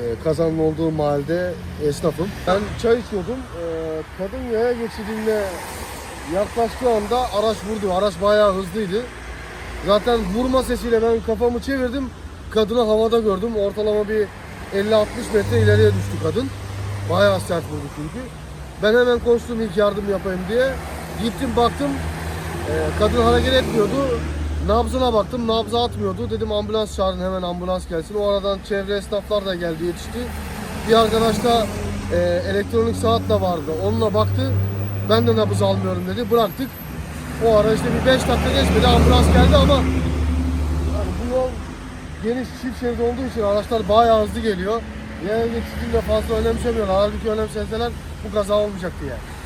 Ee, kazanın olduğu mahallede esnafım. Ben çay içiyordum. Ee, kadın yaya geçidinde yaklaştığı anda araç vurdu. Araç bayağı hızlıydı. Zaten vurma sesiyle ben kafamı çevirdim. Kadını havada gördüm. Ortalama bir 50-60 metre ileriye düştü kadın. Bayağı sert vurdu çünkü. Ben hemen koştum ilk yardım yapayım diye. Gittim baktım. Ee, kadın hareket etmiyordu. Nabzına baktım. Nabza atmıyordu. Dedim ambulans çağırın hemen ambulans gelsin. O aradan çevre esnaflar da geldi yetişti. Bir arkadaş da e, elektronik saat de vardı. Onunla baktı. Ben de nabız almıyorum dedi. Bıraktık. O ara işte bir 5 dakika geçmedi ambulans geldi ama yani bu yol geniş çift şerit olduğu için araçlar bayağı hızlı geliyor. Yaya geçişinde fazla önemsemiyorlar. Halbuki önemseseler bu kaza olmayacaktı yani.